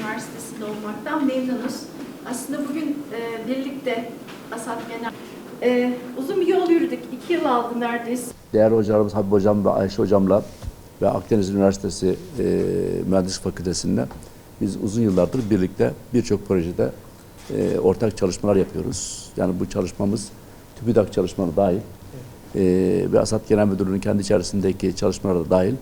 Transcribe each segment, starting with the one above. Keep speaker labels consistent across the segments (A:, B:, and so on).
A: Üniversitesi'nde olmaktan memnunuz. Aslında bugün e, birlikte Asat Genel e, uzun bir yol yürüdük. İki yıl aldı neredeyse.
B: Değerli hocalarımız Habib Hocam ve Ayşe Hocam'la ve Akdeniz Üniversitesi e, Mühendislik Fakültesi'nde biz uzun yıllardır birlikte birçok projede e, ortak çalışmalar yapıyoruz. Yani bu çalışmamız TÜBİTAK çalışmaları dahil e, ve Asat Genel Müdürlüğü'nün kendi içerisindeki çalışmalara da dahil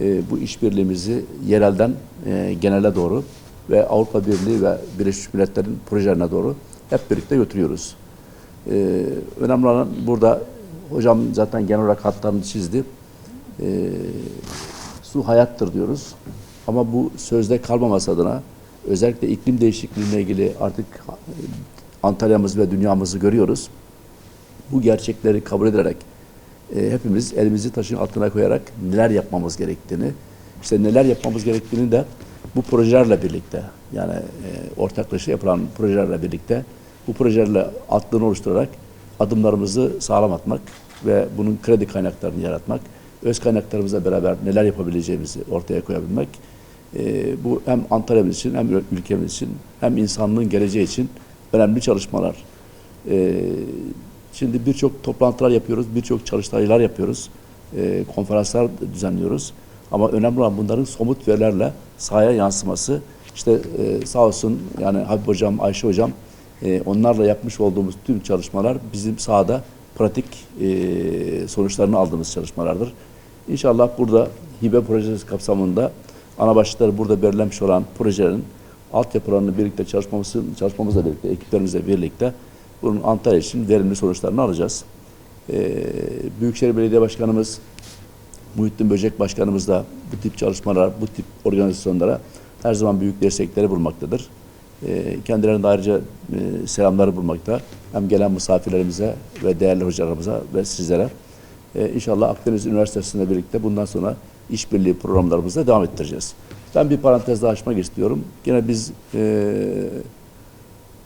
B: e, bu işbirliğimizi yerelden e, genele doğru ve Avrupa Birliği ve Birleşmiş Milletler'in projelerine doğru hep birlikte götürüyoruz. Ee, önemli olan burada hocam zaten genel olarak hatlarını çizdi. Ee, su hayattır diyoruz. Ama bu sözde kalmaması adına özellikle iklim değişikliğine ilgili artık e, Antalya'mızı ve dünyamızı görüyoruz. Bu gerçekleri kabul ederek e, hepimiz elimizi taşın altına koyarak neler yapmamız gerektiğini, işte neler yapmamız gerektiğini de bu projelerle birlikte yani e, ortaklaşa yapılan projelerle birlikte bu projelerle aklını oluşturarak adımlarımızı sağlam atmak ve bunun kredi kaynaklarını yaratmak, öz kaynaklarımızla beraber neler yapabileceğimizi ortaya koyabilmek, e, bu hem Antalya'mız için hem ülkemiz için hem insanlığın geleceği için önemli çalışmalar. E, şimdi birçok toplantılar yapıyoruz, birçok çalıştaylar yapıyoruz, e, konferanslar düzenliyoruz. Ama önemli olan bunların somut verilerle sahaya yansıması. İşte e, sağ olsun yani Habib Hocam, Ayşe Hocam e, onlarla yapmış olduğumuz tüm çalışmalar bizim sahada pratik e, sonuçlarını aldığımız çalışmalardır. İnşallah burada hibe projesi kapsamında ana başlıkları burada belirlenmiş olan projelerin altyapılarını birlikte çalışmamızı, çalışmamızla birlikte, ekiplerimizle birlikte bunun Antalya için verimli sonuçlarını alacağız. E, Büyükşehir Belediye Başkanımız Muhittin Böcek Başkanımız da bu tip çalışmalar, bu tip organizasyonlara her zaman büyük destekleri bulmaktadır. E, kendilerine de ayrıca e, selamları bulmakta. Hem gelen misafirlerimize ve değerli hocalarımıza ve sizlere. E, inşallah Akdeniz Üniversitesi'nde birlikte bundan sonra işbirliği programlarımızda devam ettireceğiz. Ben bir parantez daha açmak istiyorum. Yine biz e,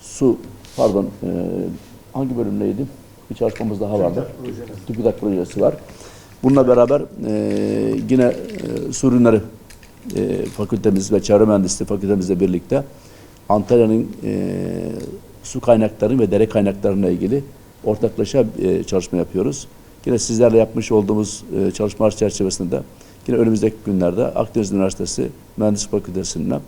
B: su, pardon, e, hangi bölümdeydi? Bir çalışmamız daha vardı. TÜBİTAK projesi var. Bununla beraber e, yine e, su ürünleri e, fakültemiz ve çevre mühendisliği fakültemizle birlikte Antalya'nın e, su kaynakları ve dere kaynaklarına ilgili ortaklaşa e, çalışma yapıyoruz. Yine sizlerle yapmış olduğumuz e, çalışmalar çerçevesinde yine önümüzdeki günlerde Akdeniz Üniversitesi Mühendislik Fakültesi'nden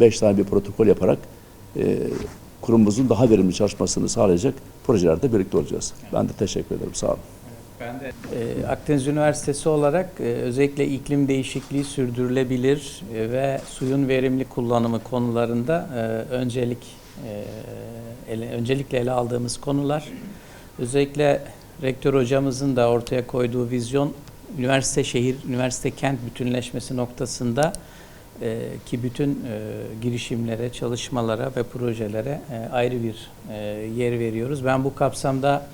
B: 5 tane bir protokol yaparak e, kurumumuzun daha verimli çalışmasını sağlayacak projelerde birlikte olacağız. Ben de teşekkür ederim. Sağ olun.
C: Ben de e, Akdeniz Üniversitesi olarak e, özellikle iklim değişikliği sürdürülebilir e, ve suyun verimli kullanımı konularında e, öncelik öncelikle ele aldığımız konular özellikle rektör hocamızın da ortaya koyduğu vizyon üniversite şehir, üniversite kent bütünleşmesi noktasında ki bütün girişimlere, çalışmalara ve projelere ayrı bir yer veriyoruz. Ben bu kapsamda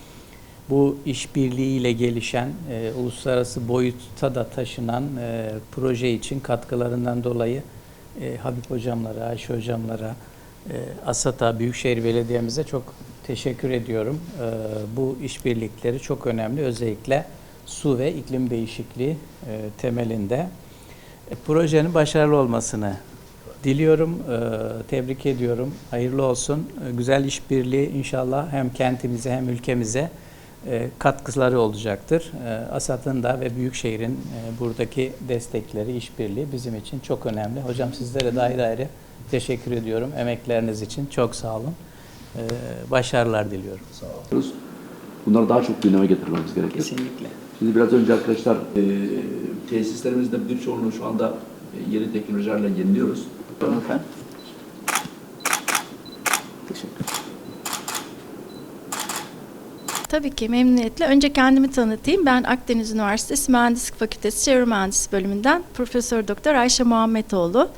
C: bu işbirliğiyle gelişen, e, uluslararası boyutta da taşınan e, proje için katkılarından dolayı e, Habib hocamlara, Ayşe hocamlara, e, ASAT'a, Büyükşehir Belediye'mize çok teşekkür ediyorum. E, bu işbirlikleri çok önemli. Özellikle su ve iklim değişikliği e, temelinde. E, projenin başarılı olmasını diliyorum, e, tebrik ediyorum. Hayırlı olsun. E, güzel işbirliği inşallah hem kentimize hem ülkemize katkıları olacaktır. E, ASAD'ın da ve Büyükşehir'in e, buradaki destekleri, işbirliği bizim için çok önemli. Hocam sizlere de ayrı ayrı teşekkür ediyorum. Emekleriniz için çok sağ olun. E, Başarılar diliyorum.
B: Sağ olun. Bunları daha çok gündeme getirmemiz gerekir.
C: Kesinlikle.
B: Şimdi biraz önce arkadaşlar e, tesislerimizde birçoğunu şu anda e, yeni teknolojilerle yeniliyoruz.
C: Efendim.
A: Tabii ki memnuniyetle. Önce kendimi tanıtayım. Ben Akdeniz Üniversitesi Mühendislik Fakültesi Çevre Mühendisliği bölümünden Profesör Doktor Ayşe Muhammetoğlu.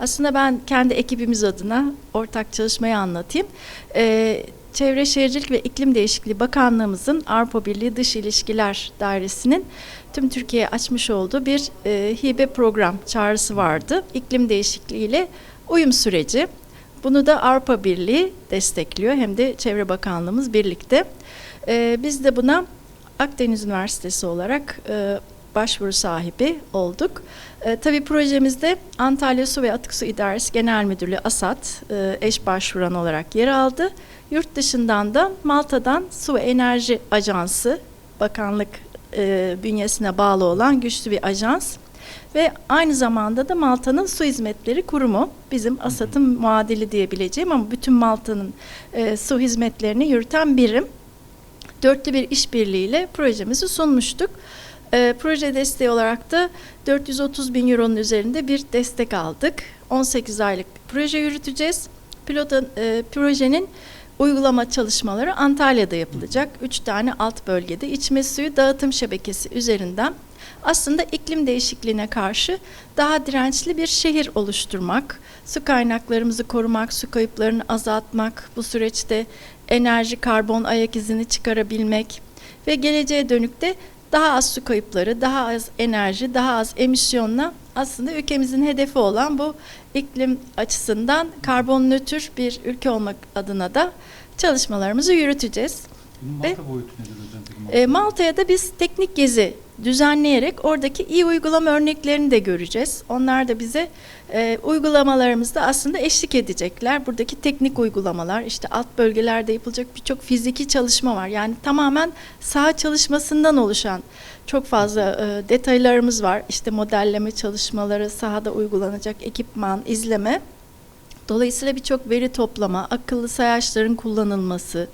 A: Aslında ben kendi ekibimiz adına ortak çalışmayı anlatayım. Ee, Çevre Şehircilik ve İklim Değişikliği Bakanlığımızın Avrupa Birliği Dış İlişkiler Dairesi'nin tüm Türkiye'ye açmış olduğu bir e, hibe program çağrısı vardı. İklim değişikliği ile uyum süreci. Bunu da Avrupa Birliği destekliyor hem de Çevre Bakanlığımız birlikte. Ee, biz de buna Akdeniz Üniversitesi olarak e, başvuru sahibi olduk. E, tabii projemizde Antalya Su ve Atık Su İdaresi Genel Müdürlüğü ASAD e, eş başvuran olarak yer aldı. Yurt dışından da Malta'dan Su ve Enerji Ajansı, bakanlık e, bünyesine bağlı olan güçlü bir ajans ve aynı zamanda da Malta'nın Su Hizmetleri Kurumu bizim ASAD'ın muadili diyebileceğim ama bütün Malta'nın e, su hizmetlerini yürüten birim. Dörtlü bir işbirliğiyle projemizi sunmuştuk. E, proje desteği olarak da 430 bin euronun üzerinde bir destek aldık. 18 aylık bir proje yürüteceğiz. Pilotun, e, projenin uygulama çalışmaları Antalya'da yapılacak. Üç tane alt bölgede içme suyu dağıtım şebekesi üzerinden aslında iklim değişikliğine karşı daha dirençli bir şehir oluşturmak, su kaynaklarımızı korumak, su kayıplarını azaltmak, bu süreçte enerji, karbon ayak izini çıkarabilmek ve geleceğe dönük de daha az su kayıpları, daha az enerji, daha az emisyonla aslında ülkemizin hedefi olan bu iklim açısından karbon nötr bir ülke olmak adına da çalışmalarımızı yürüteceğiz.
D: Bunun
A: Ve-
D: Malta boyutu nedir hocam? Malta?
A: E, Malta'ya da biz teknik gezi düzenleyerek oradaki iyi uygulama örneklerini de göreceğiz. Onlar da bize e, uygulamalarımızda aslında eşlik edecekler. Buradaki teknik uygulamalar, işte alt bölgelerde yapılacak birçok fiziki çalışma var. Yani tamamen saha çalışmasından oluşan çok fazla e, detaylarımız var. İşte modelleme çalışmaları, sahada uygulanacak ekipman, izleme. Dolayısıyla birçok veri toplama, akıllı sayaçların kullanılması,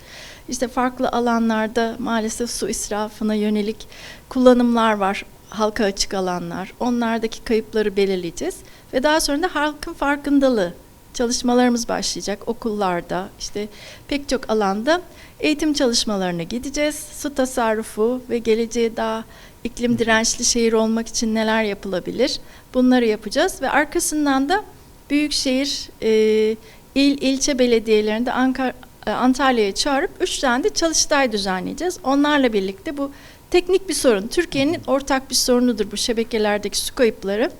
A: işte farklı alanlarda maalesef su israfına yönelik kullanımlar var, halka açık alanlar. Onlardaki kayıpları belirleyeceğiz ve daha sonra da halkın farkındalığı çalışmalarımız başlayacak okullarda, işte pek çok alanda eğitim çalışmalarına gideceğiz. Su tasarrufu ve geleceğe daha iklim dirençli şehir olmak için neler yapılabilir? Bunları yapacağız ve arkasından da büyükşehir e, il ilçe belediyelerinde Ankara Antalya'ya çağırıp üç tane de çalıştay düzenleyeceğiz. Onlarla birlikte bu teknik bir sorun. Türkiye'nin ortak bir sorunudur bu şebekelerdeki su kayıpları.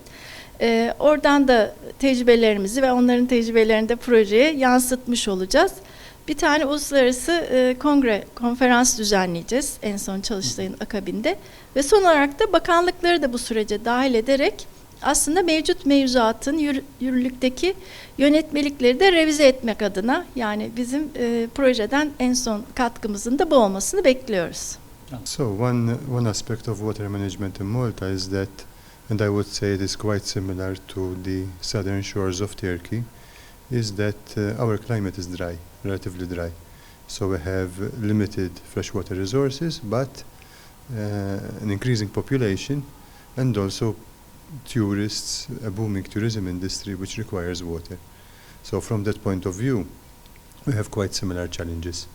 A: E, oradan da tecrübelerimizi ve onların tecrübelerini de projeye yansıtmış olacağız. Bir tane uluslararası e, kongre, konferans düzenleyeceğiz en son çalıştayın akabinde. Ve son olarak da bakanlıkları da bu sürece dahil ederek aslında mevcut mevzuatın yürü- yürürlükteki yönetmelikleri de revize etmek adına yani bizim e, projeden en son katkımızın da bu olmasını bekliyoruz.
E: So one one aspect of water management in Malta is that, and I would say it is quite similar to the southern shores of Turkey, is that uh, our climate is dry, relatively dry. So we have limited freshwater resources, but uh, an increasing population, and also tourists, a booming tourism industry which requires water. So from that point of view, we have quite similar challenges.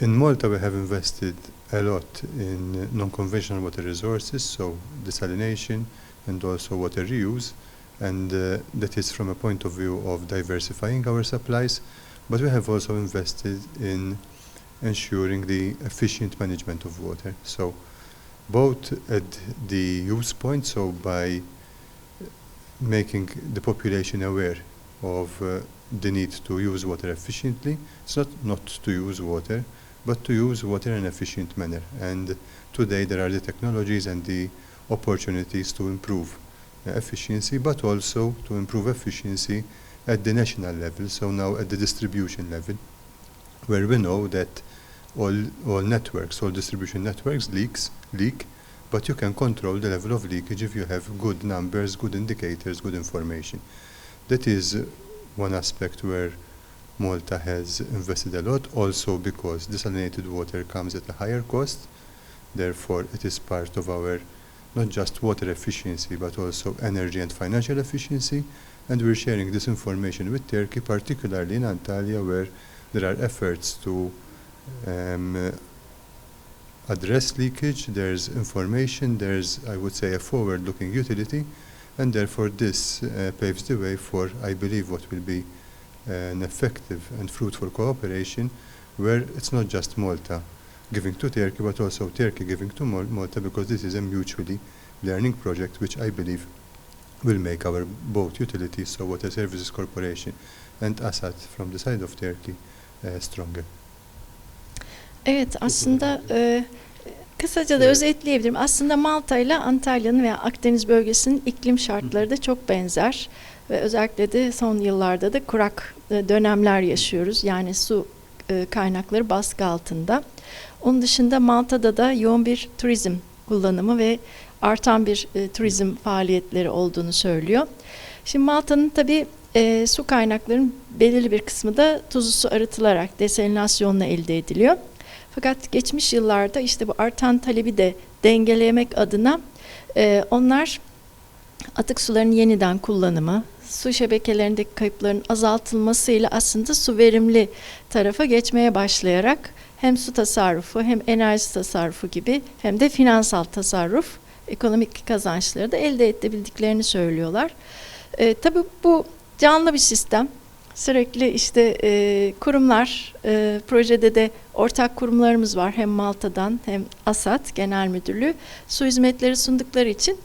E: In Malta, we have invested a lot in uh, non-conventional water resources, so desalination and also water reuse, and uh, that is from a point of view of diversifying our supplies, but we have also invested in ensuring the efficient management of water. So both at the use point, so by making the population aware of uh, the need to use water efficiently, it's not not to use water, but to use water in an efficient manner. And today there are the technologies and the opportunities to improve uh, efficiency, but also to improve efficiency at the national level, so now at the distribution level, where we know that all, all networks, all distribution networks leaks, leak, but you can control the level of leakage if you have good numbers, good indicators, good information. That is uh, one aspect where Malta has invested a lot, also because desalinated water comes at a higher cost. Therefore, it is part of our not just water efficiency, but also energy and financial efficiency. And we're sharing this information with Turkey, particularly in Antalya, where there are efforts to um, address leakage. There's information, there's, I would say, a forward looking utility. And therefore, this uh, paves the way for, I believe, what will be an effective and fruitful cooperation where it's not just Malta giving to Turkey, but also Turkey giving to Mal- Malta because this is a mutually learning project which I believe will make our both utilities, so Water Services Corporation and ASAT from the side of Turkey, uh, stronger.
A: Evet aslında e, kısaca da
E: Evet.
A: özetleyebilirim. Aslında Malta ile Antalya'nın veya Akdeniz bölgesinin iklim şartları da çok benzer. Ve özellikle de son yıllarda da kurak e, dönemler yaşıyoruz. Yani su e, kaynakları baskı altında. Onun dışında Malta'da da yoğun bir turizm kullanımı ve artan bir e, turizm faaliyetleri olduğunu söylüyor. Şimdi Malta'nın tabii e, su kaynaklarının belirli bir kısmı da tuzlu su arıtılarak desalinasyonla elde ediliyor. Fakat geçmiş yıllarda işte bu artan talebi de dengelemek adına e, onlar atık suların yeniden kullanımı, su şebekelerindeki kayıpların azaltılmasıyla aslında su verimli tarafa geçmeye başlayarak hem su tasarrufu hem enerji tasarrufu gibi hem de finansal tasarruf, ekonomik kazançları da elde edebildiklerini söylüyorlar. E, tabii bu canlı bir sistem. Sürekli işte e, kurumlar, e, projede de ortak kurumlarımız var. Hem Malta'dan hem ASAD Genel Müdürlüğü su hizmetleri sundukları için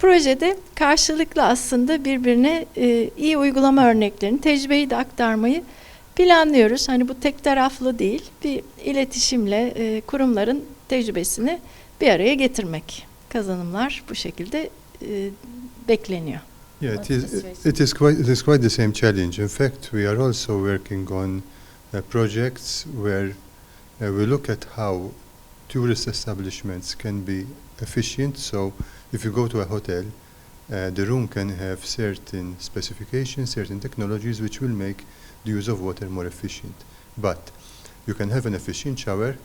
A: projede karşılıklı aslında birbirine e, iyi uygulama örneklerini, tecrübeyi de aktarmayı planlıyoruz. Hani bu tek taraflı değil, bir iletişimle e, kurumların tecrübesini bir araya getirmek. Kazanımlar bu şekilde e, bekleniyor.
E: Yeah, it is, it is quite it is quite the same challenge. In fact, we are also working on uh, projects where uh, we look at how tourist establishments can be efficient. So, if you go to a hotel, uh, the room can have certain specifications, certain technologies which will make the use of water more efficient. But you can have an efficient shower.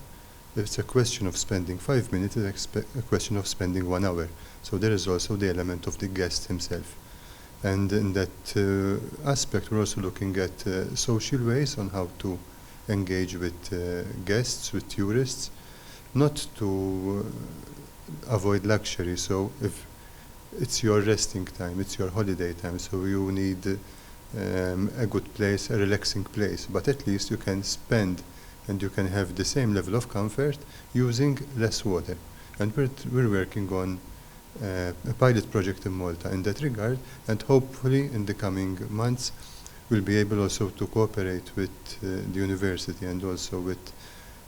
E: It's a question of spending five minutes. It's a question of spending one hour. So there is also the element of the guest himself. And in that uh, aspect, we're also looking at uh, social ways on how to engage with uh, guests, with tourists, not to uh, avoid luxury. So if it's your resting time, it's your holiday time, so you need um, a good place, a relaxing place, but at least you can spend and you can have the same level of comfort using less water. And we're, we're working on uh, a pilot project in Malta in that regard, and hopefully in the coming months we'll be able also to cooperate with uh, the university and also with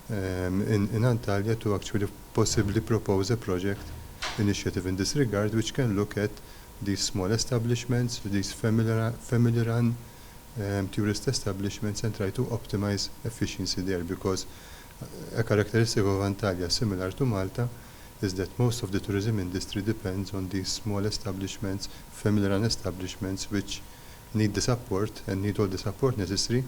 E: um, in, in Antalya to actually possibly propose a project initiative in this regard, which can look at these small establishments, these family family run um, tourist establishments, and try to optimize efficiency there because uh, a characteristic of Antalya, similar to Malta, is that most of the tourism industry depends on these small establishments, family-run establishments, which need the support and need all the support necessary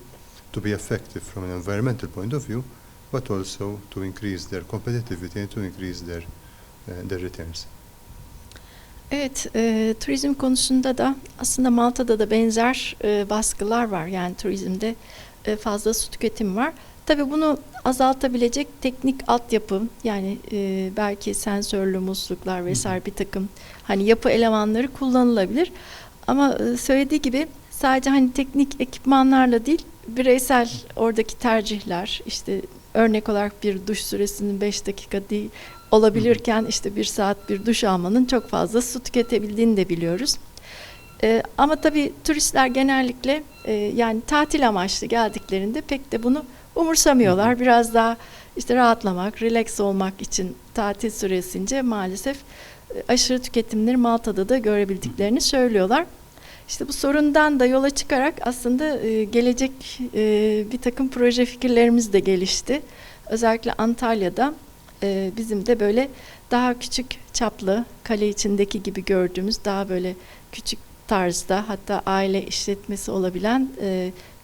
E: to be effective from an environmental point of view, but also to increase their competitivity and to increase their, uh, their returns.
A: Evet, e, turizm konusunda da aslında Malta'da da benzer e, baskılar var. Yani turizmde e, fazla su tüketimi var. Tabii bunu azaltabilecek teknik altyapı yani e, belki sensörlü musluklar vesaire bir takım hani yapı elemanları kullanılabilir. Ama e, söylediği gibi sadece hani teknik ekipmanlarla değil bireysel oradaki tercihler işte örnek olarak bir duş süresinin 5 dakika değil olabilirken işte bir saat bir duş almanın çok fazla su tüketebildiğini de biliyoruz. Ee, ama tabii turistler genellikle e, yani tatil amaçlı geldiklerinde pek de bunu umursamıyorlar. Biraz daha işte rahatlamak, relax olmak için tatil süresince maalesef e, aşırı tüketimleri Malta'da da görebildiklerini söylüyorlar. İşte bu sorundan da yola çıkarak aslında e, gelecek e, bir takım proje fikirlerimiz de gelişti. Özellikle Antalya'da bizim de böyle daha küçük çaplı kale içindeki gibi gördüğümüz daha böyle küçük tarzda hatta aile işletmesi olabilen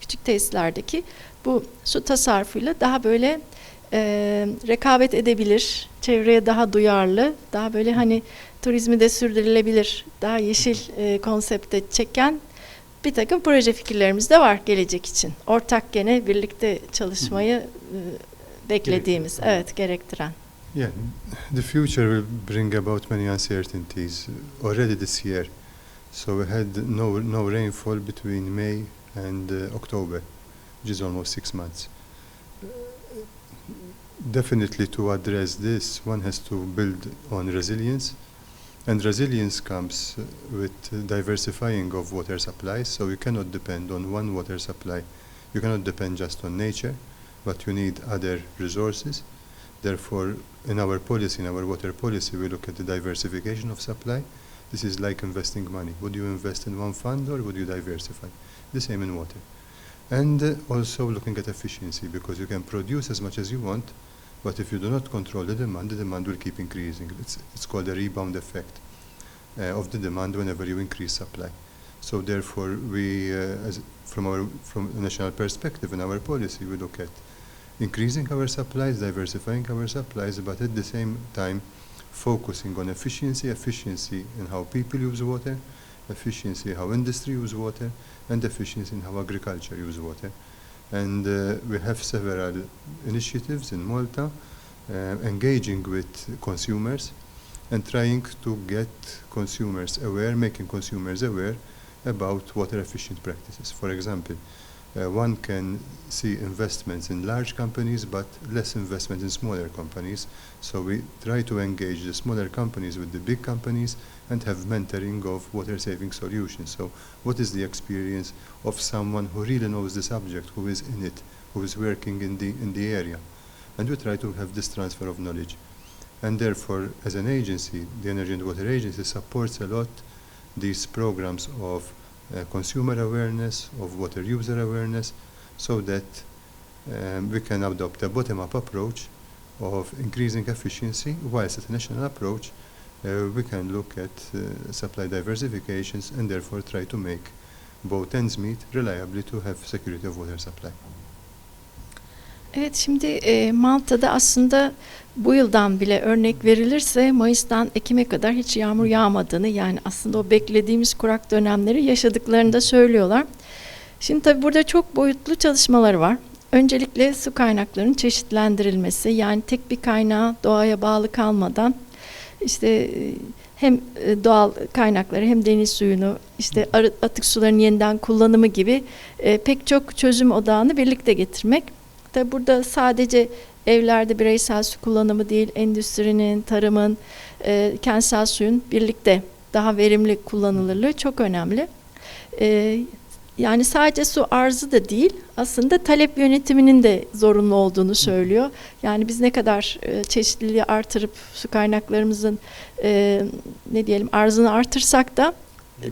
A: küçük tesislerdeki bu su tasarrufuyla daha böyle e, rekabet edebilir, çevreye daha duyarlı, daha böyle hani turizmi de sürdürülebilir, daha yeşil e, konsepte çeken bir takım proje fikirlerimiz de var gelecek için. Ortak gene birlikte çalışmayı e, beklediğimiz,
E: Gerektiren.
A: evet gerektiren.
E: Yeah, the future will bring about many uncertainties. Already this year, so we had no no rainfall between May and uh, October, which is almost six months. Definitely, to address this, one has to build on resilience, and resilience comes with diversifying of water supplies. So you cannot depend on one water supply. You cannot depend just on nature, but you need other resources. Therefore, in our policy, in our water policy, we look at the diversification of supply. This is like investing money. Would you invest in one fund or would you diversify? The same in water. And uh, also looking at efficiency because you can produce as much as you want, but if you do not control the demand, the demand will keep increasing. It's, it's called a rebound effect uh, of the demand whenever you increase supply. So therefore, we, uh, from our from a national perspective in our policy, we look at increasing our supplies, diversifying our supplies, but at the same time focusing on efficiency, efficiency in how people use water, efficiency how industry use water, and efficiency in how agriculture use water. And uh, we have several initiatives in Malta uh, engaging with consumers and trying to get consumers aware, making consumers aware about water efficient practices. For example, uh, one can see investments in large companies but less investment in smaller companies. So we try to engage the smaller companies with the big companies and have mentoring of water saving solutions. So what is the experience of someone who really knows the subject, who is in it, who is working in the, in the area? And we try to have this transfer of knowledge. And therefore, as an agency, the Energy and Water Agency supports a lot these programs of consumer awareness, of water user awareness, so that um, we can adopt a bottom-up approach of increasing efficiency, whilst at a national approach, uh, we can look at uh, supply diversifications and therefore try to make both ends meet reliably to have security of water supply.
A: Evet şimdi e, Malta'da aslında bu yıldan bile örnek verilirse Mayıs'tan Ekim'e kadar hiç yağmur yağmadığını yani aslında o beklediğimiz kurak dönemleri yaşadıklarını da söylüyorlar. Şimdi tabii burada çok boyutlu çalışmalar var. Öncelikle su kaynaklarının çeşitlendirilmesi yani tek bir kaynağa doğaya bağlı kalmadan işte e, hem e, doğal kaynakları hem deniz suyunu işte atık suların yeniden kullanımı gibi e, pek çok çözüm odağını birlikte getirmek. Tabi burada sadece evlerde bireysel su kullanımı değil, endüstrinin, tarımın, e, kentsel suyun birlikte daha verimli kullanılırlığı çok önemli. E, yani sadece su arzı da değil, aslında talep yönetiminin de zorunlu olduğunu söylüyor. Yani biz ne kadar e, çeşitliliği artırıp su kaynaklarımızın e, ne diyelim arzını artırsak da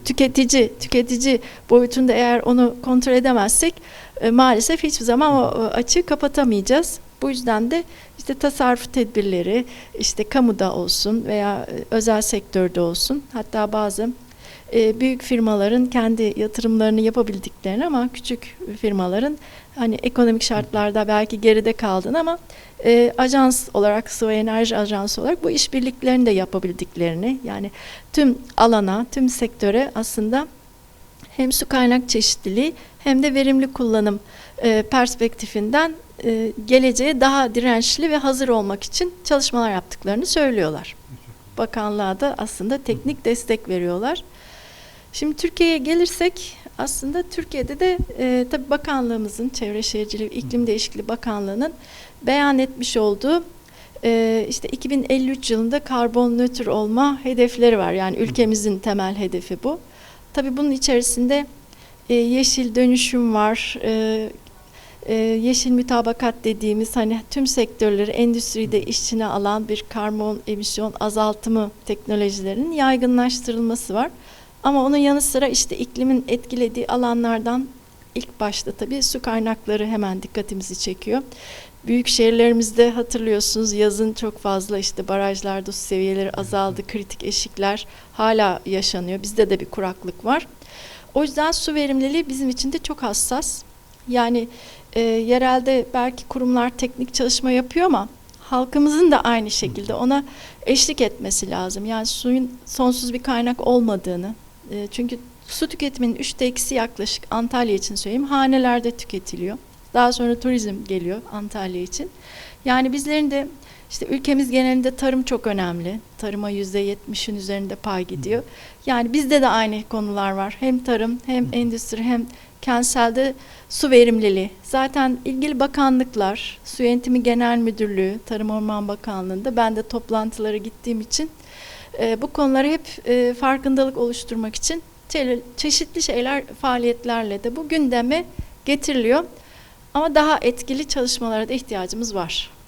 A: tüketici tüketici boyutunda eğer onu kontrol edemezsek e, maalesef hiçbir zaman o, açığı kapatamayacağız. Bu yüzden de işte tasarruf tedbirleri işte kamuda olsun veya e, özel sektörde olsun hatta bazı e, büyük firmaların kendi yatırımlarını yapabildiklerini ama küçük firmaların hani ekonomik şartlarda belki geride kaldığını ama e, ajans olarak Sıvı Enerji Ajansı olarak bu işbirliklerini de yapabildiklerini yani tüm alana, tüm sektöre aslında hem su kaynak çeşitliliği hem de verimli kullanım e, perspektifinden e, geleceğe daha dirençli ve hazır olmak için çalışmalar yaptıklarını söylüyorlar. Bakanlığa da aslında teknik destek veriyorlar. Şimdi Türkiye'ye gelirsek aslında Türkiye'de de e, tabii bakanlığımızın Çevre Şehircilik İklim Değişikliği Bakanlığı'nın beyan etmiş olduğu e, işte 2053 yılında karbon nötr olma hedefleri var. Yani ülkemizin temel hedefi bu. Tabii bunun içerisinde e, yeşil dönüşüm var, e, e, yeşil mütabakat dediğimiz hani tüm sektörleri endüstride işçine alan bir karbon emisyon azaltımı teknolojilerinin yaygınlaştırılması var. Ama onun yanı sıra işte iklimin etkilediği alanlardan ilk başta tabii su kaynakları hemen dikkatimizi çekiyor. Büyük şehirlerimizde hatırlıyorsunuz yazın çok fazla işte barajlarda su seviyeleri azaldı, kritik eşikler hala yaşanıyor. Bizde de bir kuraklık var. O yüzden su verimliliği bizim için de çok hassas. Yani e, yerelde belki kurumlar teknik çalışma yapıyor ama halkımızın da aynı şekilde ona eşlik etmesi lazım. Yani suyun sonsuz bir kaynak olmadığını. E, çünkü su tüketiminin üçte ikisi yaklaşık Antalya için söyleyeyim hanelerde tüketiliyor. Daha sonra turizm geliyor Antalya için. Yani bizlerin de işte ülkemiz genelinde tarım çok önemli. Tarıma yüzde yetmişin üzerinde pay gidiyor. Yani bizde de aynı konular var. Hem tarım hem endüstri hem kentselde su verimliliği. Zaten ilgili bakanlıklar, Su Yönetimi Genel Müdürlüğü, Tarım Orman Bakanlığı'nda ben de toplantılara gittiğim için e, bu konuları hep e, farkındalık oluşturmak için çe- çeşitli şeyler, faaliyetlerle de bu gündeme getiriliyor. Ama daha etkili çalışmalara da ihtiyacımız var.